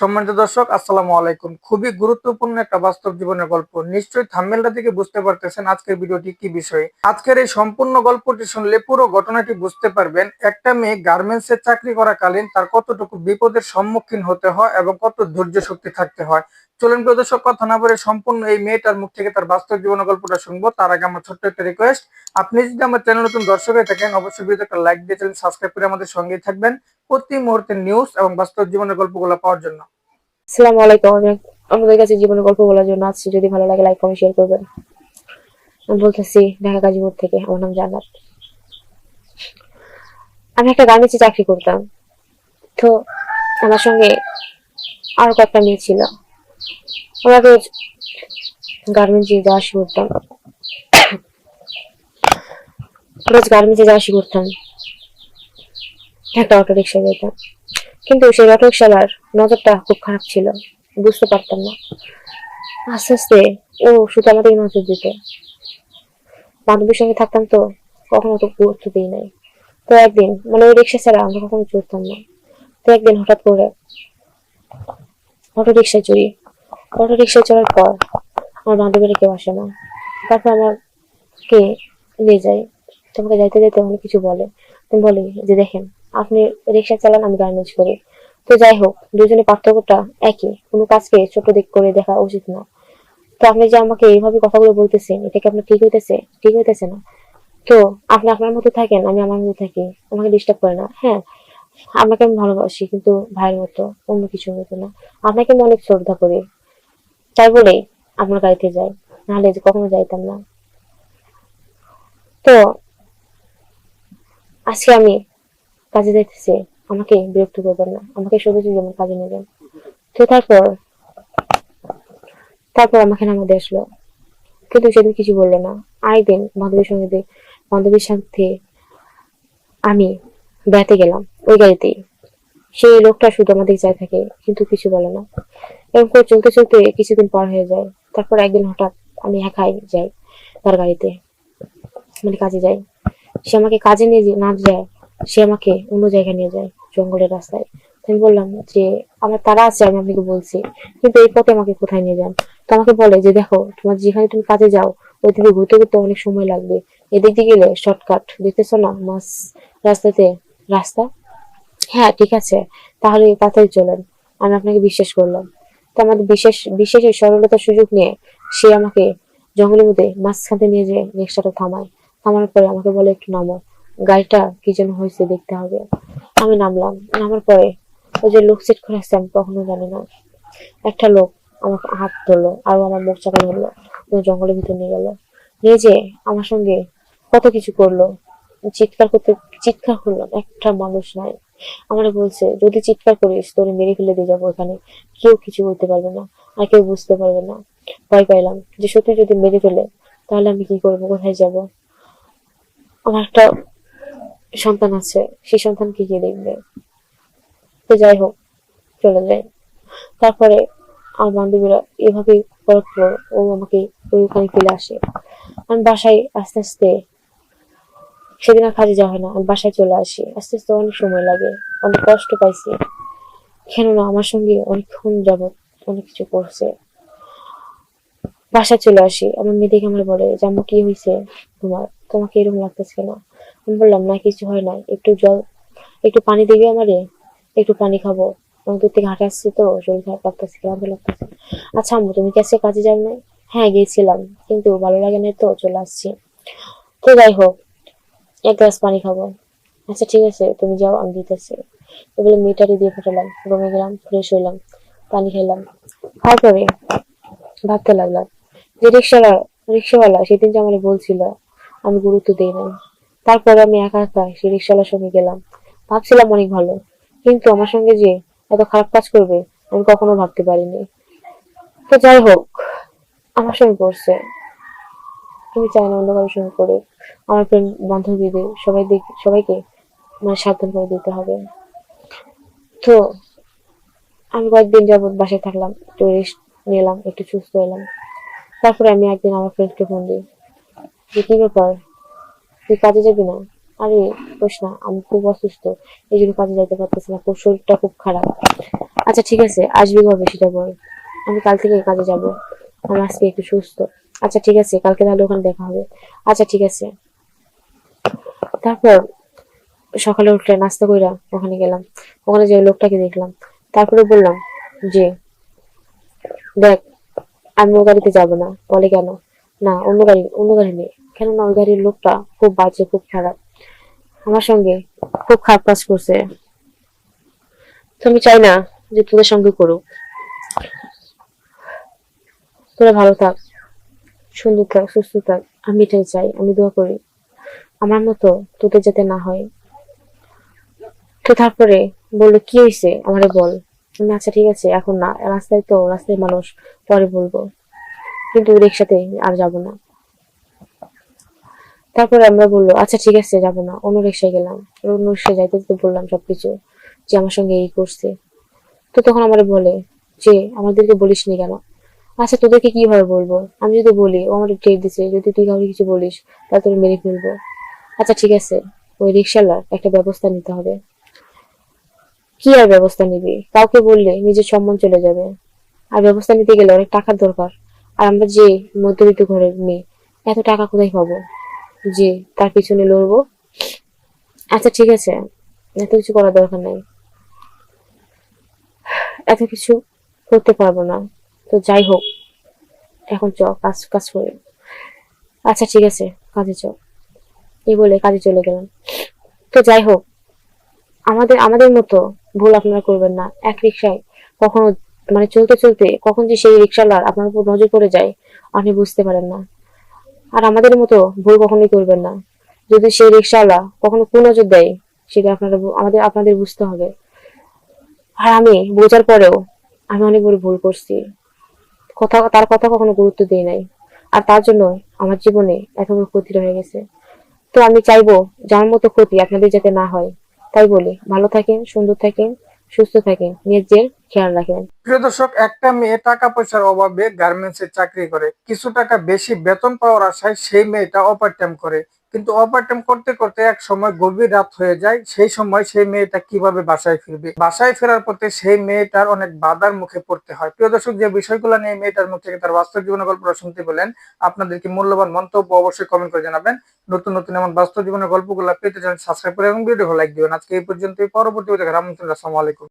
সম্মানিত দর্শক, আসসালামু আলাইকুম। খুবই গুরুত্বপূর্ণ একটা বাস্তব জীবনের গল্প। নিশ্চয়ই থাম্বেলটা থেকে বুঝতে পারতেছেন আজকের ভিডিওটি কি বিষয়ে। আজকের এই সম্পূর্ণ গল্পটি শুনলে পুরো ঘটনাটি বুঝতে পারবেন, একটা মেয়ে গার্মেন্টস এর চাকরি করাকালীন তার কতটুকু বিপদের সম্মুখীন হতে হয় এবং কত ধৈর্য শক্তি থাকতে হয়। চলুন প্রদর্শক কথা না বলে সম্পূর্ণ এই মেয়েটার মুখ থেকে তার বাস্তব জীবনের গল্পটা শুনব। তার আগে আমার ছোট্ট একটা রিকোয়েস্ট আপনি যদি আমার চ্যানেল নতুন দর্শক হয়ে থাকেন, অবশ্যই ভিডিওতে একটা লাইক দিয়ে চ্যানেল সাবস্ক্রাইব করে আমাদের সঙ্গেই থাকবেন প্রতি মুহূর্তের নিউজ এবং বাস্তব জীবনের গল্পগুলো পাওয়ার জন্য। আসসালামু আলাইকুম, আমি আমাদের কাছে জীবনের গল্প বলার জন্য আসছি। যদি ভালো লাগে লাইক কমেন্ট শেয়ার করবেন। আমি বলতেছি, ঢাকা গাজীপুর থেকে। আমার নাম জান্নাত। আমি একটা গার্মেন্টসে চাকরি করতাম। তো আমার সঙ্গে আরও কয়েকটা মেয়ে ছিল। গার্মেন্টসে যাওয়া আসি করতাম রোজ গার্মেন্টসে আসি করতাম একটা অটো রিক্সা যেতাম। কিন্তু সেই অটো নজরটা খুব খারাপ ছিল। বুঝতে পারতাম না। আস্তে আস্তে ও শুধু আমাদের নজর দিত। বান্ধবীর সঙ্গে থাকতাম তো কখনো তো গুরুত্ব দিই নাই। তো একদিন মানে ওই রিক্সা ছাড়া আমরা কখনো চড়তাম না। তো একদিন হঠাৎ করে অটো রিক্সায় চড়ি। অটো রিক্সায় চড়ার পর আমার বান্ধবীরা কেউ আসে না। তারপর আমাকে নিয়ে যায় তোমাকে যাইতে যাইতে অনেক কিছু বলে। তুমি বলি যে, দেখেন, আপনি রিক্সা চালান, আমি গার্মেন্টস করি। তো যাই হোক, দুজনের পার্থক্যটা একই। কোনো কাজকে ছোট দিক করে দেখা উচিত না। তো আপনি যে আমাকে এইভাবে কথাগুলো বলতেছেন, এটা কি আপনার ঠিক হইতেছে? ঠিক হইতেছে না। তো আপনি আপনার মতো থাকেন, আমি আমার মতো থাকি। আমাকে ডিস্টার্ব করে না। হ্যাঁ আপনাকে আমি ভালোবাসি, কিন্তু ভাইয়ের মতো অন্য কিছু মতো না। আপনাকে আমি অনেক শ্রদ্ধা করি। তাই বলে আপনার গাড়িতে যাই। নাহলে কখনো যাইতাম না। তো, আজকে আমি কাজে যাইতেছি, আমাকে বিরক্ত করবেন না। আমাকে শুধু যেমন কাজে নেবেন তো তারপর তারপর আমাকে নামাতে আসলো। কিন্তু সেদিন কিছু বলল না। আরেকদিন বান্ধবীর সঙ্গে বান্ধবীর সাথে আমি বেড়াতে গেলাম। ওই গাড়িতেই। সেই লোকটা শুধু আমাদের যায় থাকে, কিন্তু কিছু বলে না। এরকম করে চলতে চলতে কিছুদিন পার হয়ে যায়। তারপর একদিন হঠাৎ আমি একাই যাই তার গাড়িতে মানে কাজে যাই। সে আমাকে কাজে নিয়ে না যায়, সে আমাকে অন্য জায়গায় নিয়ে যায়, জঙ্গলের রাস্তায়। আমি বললাম যে, আমার তারা আছে, আমি আপনাকে বলছি। কিন্তু এই পথে আমাকে কোথায় নিয়ে যান? তো আমাকে বলে যে, দেখো, তোমার যেখানে তুমি কাজে যাও ওই দিকে ঘুরতে ঘুরতে অনেক সময় লাগবে। এদিক দিয়ে গেলে শর্টকাট দেখতেছো না? মাস রাস্তাতে রাস্তা? হ্যাঁ ঠিক আছে। তাহলে তাড়াতাড়ি চলেন। আমি আপনাকে বিশ্বাস করলাম। তো আমাদের বিশেষ বিশেষের সরলতার সুযোগ নিয়ে সে আমাকে জঙ্গলের মধ্যে মাঝখানে নিয়ে যেয়ে রিক্সাটা থামায়। থামানোর পরে আমাকে বলে, একটু নামো। গাড়িটা কি যেন হয়েছে দেখতে হবে। আমি নামলাম। নামার পরে ওই যে লোক সেট করে আসছে, আমি কখনো জানি না। একটা লোক আমার হাত ধরলো আর আমার মুখ চাপা ধরলো। জঙ্গলের ভিতর নিয়ে গেল। নিয়ে যে আমার সঙ্গে কত কিছু করল। চিৎকার করতে, চিৎকার করলাম, একটা মানুষ নাই। আমার বলছে, যদি চিৎকার করিস, তোরে মেরে ফেলে দিয়ে যাব এখানে কেউ কিছু বলতে পারবে না, আর কেউ বুঝতে পারবে না। ভয় পাইলাম যে, সত্যি যদি মেরে ফেলে, তাহলে আমি কি করব, কোথায় যাব? আমার একটা সন্তান আছে, সেই সন্তানকে কে দেখবে। তো যাই হোক, চলে যায়। তারপরে আমার বান্ধবীরা এভাবে করার ও আমাকে ওই ওখানে ফেলে আসে। আমি বাসায় আস্তে আস্তে সেদিন আর কাজে যাওয়া হয় না, আমি বাসায় চলে আসি। আস্তে আস্তে অনেক সময় লাগে, অনেক কষ্ট পাইছি। কেননা আমার সঙ্গে অনেকক্ষণ যাবত অনেক কিছু করছে। বাসায় চলে আসি, আমার মেয়ে দেখে আমার বলে, যে আম্মু, কি হয়েছে তোমার? তোমাকে এরকম লাগতেছে কেন? আমি বললাম, না, কিছু হয় না একটু জল, একটু পানি দিবি আমারে, একটু পানি খাব। আমি দূর থেকে হাঁটে আসছি তো, শরীর খারাপ লাগতেছে, ক্লান্ত লাগতেছে। আচ্ছা আম্মু, তুমি কি কাজে যাও নাই হ্যাঁ গিয়েছিলাম, কিন্তু ভালো লাগে না তো, চলে আসছি। তো যাই হোক এক গ্লাস পানি খাব। আচ্ছা ঠিক আছে, তুমি যাও, আমি দিতেছি। এগুলো মিটারে দিয়ে পাঠালাম, রুমে গেলাম ফ্রেশ হইলাম, পানি খেলাম। তারপরে ভাবতে লাগলাম যে রিক্সাওয়ালা রিক্সাওয়ালা সেদিন যে আমার বলছিল, আমি গুরুত্ব দিই নাই। তারপরে আমি একা একা সেই রিক্সাওয়ালার সঙ্গে গেলাম। ভাবছিলাম অনেক ভালো, কিন্তু আমার সঙ্গে যে এত খারাপ কাজ করবে, আমি কখনো ভাবতে পারিনি। তো যাই হোক, আমার সঙ্গে করছে। আমি চাই না অন্য কারোর সঙ্গে করে। আমার ফ্রেন্ড বান্ধবীদের সবাই দিক- সবাইকে মানে সাবধান করে দিতে হবে। তো আমি কয়েকদিন যাবত বাসায় থাকলাম, একটু রেস্ট নিলাম, একটু সুস্থ হলাম। তারপরে আমি একদিন আমার ফ্রেন্ডকে ফোন দিই যে, কী ব্যাপার? তুই কাজে যাবি না? আরে, বস না, আমি খুব অসুস্থ, এই জন্য কাজে যাইতে পারতেছি না, খুব শরীরটা খুব খারাপ। আচ্ছা ঠিক আছে, আসবি কবে সেটা বল। আমি কাল থেকে কাজে যাব, আমি আজকে একটু সুস্থ। আচ্ছা ঠিক আছে, কালকে তাহলে ওখানে দেখা হবে। আচ্ছা ঠিক আছে। তারপর সকালে উঠলে নাস্তা কইরা ওখানে গেলাম। ওখানে যে লোকটাকে দেখলাম। তারপরে বললাম যে, দেখ, আমি ও গাড়িতে যাব না। বলে, কেন? না, অন্য গাড়ি অন্য গাড়ি নেই। কেননা ওই গাড়ির লোকটা খুব বাজে, খুব খারাপ। আমার সঙ্গে খুব খারাপ কাজ করছে। তুমি চাই না যে তোদের সঙ্গে করুক। তোরা ভালো থাক। সুন্দর থাক সুস্থ থাক আমি এটাই চাই, আমি দোয়া করি। আমার মতো তোদের যাতে না হয়। তো তারপরে বলল, কি হয়েছে? আমারে বল। আমি আচ্ছা ঠিক আছে, এখন না, রাস্তায় তো, রাস্তায় মানুষ, পরে বলব। কিন্তু রিক্সাতে আর যাব না। তারপরে আমরা বলল আচ্ছা ঠিক আছে, যাব না, অন্য রিক্সায় গেলাম। অন্য রিক্সায় যাইতে যেতে বললাম সবকিছু, যে আমার সঙ্গে এই করছে। তো তখন আমার বলে, যে, আমাদেরকে বলিস নি কেন? আচ্ছা তোদেরকে কীভাবে বলব? আমি যদি বলি, ও আমার টের দিছে, যদি তুই কাউকে কিছু বলিস, তাহলে তোর মেরে ফেলব। আচ্ছা ঠিক আছে। ওই রিক্সালার একটা ব্যবস্থা নিতে হবে। কি আর ব্যবস্থা নিবি? কাউকে বললে নিজের সম্মান চলে যাবে। আর ব্যবস্থা নিতে গেলে অনেক টাকার দরকার। আর আমরা যে মধ্যবিত্ত ঘরের মেয়ে, এত টাকা কোথায় পাবো? যে তার পিছনে লড়বো? আচ্ছা ঠিক আছে। এত কিছু করার দরকার নাই। এত কিছু করতে পারব না। তো যাই হোক, এখন চ কাজ কাজ করি। আচ্ছা ঠিক আছে, কাজে চ এই বলে কাজে চলে গেলাম। তো যাই হোক, আমাদের আমাদের মতো ভুল আপনারা করবেন না। এক রিক্সায় কখনো মানে চলতে চলতে কখন যে সেই রিক্সাওয়ালার আপনার উপর নজর পড়ে যায়, আপনি বুঝতে পারেন না। আর আমাদের মতো ভুল কখনোই করবেন না। যদি সেই রিক্সাওয়ালা কখনো কোন নজর দেয়, সেটা আপনারা আমাদের, আপনাদের বুঝতে হবে। আর আমি বোঝার পরেও আমি অনেক বড় ভুল করছি। কথা তার কথা কখনো গুরুত্ব দিই নাই। আর তার জন্য আমার জীবনে এত বড় ক্ষতি হয়ে গেছে। তো আমি চাইব, যার মতো ক্ষতি আপনাদের যাতে না হয়, তাই বলি, ভালো থাকেন, সুন্দর থাকেন, সুস্থ থাকেন, নিজের খেয়াল রাখেন প্রিয় দর্শক, একটা মেয়ে টাকা পয়সার অভাবে গার্মেন্টস চাকরি করে, কিছু টাকা বেশি বেতন পাওয়ার আশায় সেই মেয়েটা ওভার টাইম করে। কিন্তু ওভার করতে করতে এক সময় গভীর রাত হয়ে যায়। সেই সময় সেই মেয়েটা কীভাবে বাসায় ফিরবে? বাসায় ফেরার পথে সেই মেয়েটার অনেক বাধার মুখে পড়তে হয়। প্রিয় দর্শক, যে বিষয়গুলো নিয়ে মেয়েটার মুখ থেকে তার বাস্তব জীবনের গল্পটা শুনতে পেলেন আপনাদের কি মূল্যবান মন্তব্য অবশ্যই কমেন্ট করে জানাবেন। নতুন নতুন এমন বাস্তব জীবনের গল্পগুলো পেতে চান সাবস্ক্রাইব করে এবং ভিডিও লাইক দিবেন। আজকে এই পর্যন্তই। পরবর্তী দেখা রামচন্দ্র আসসালামু আলাইকুম।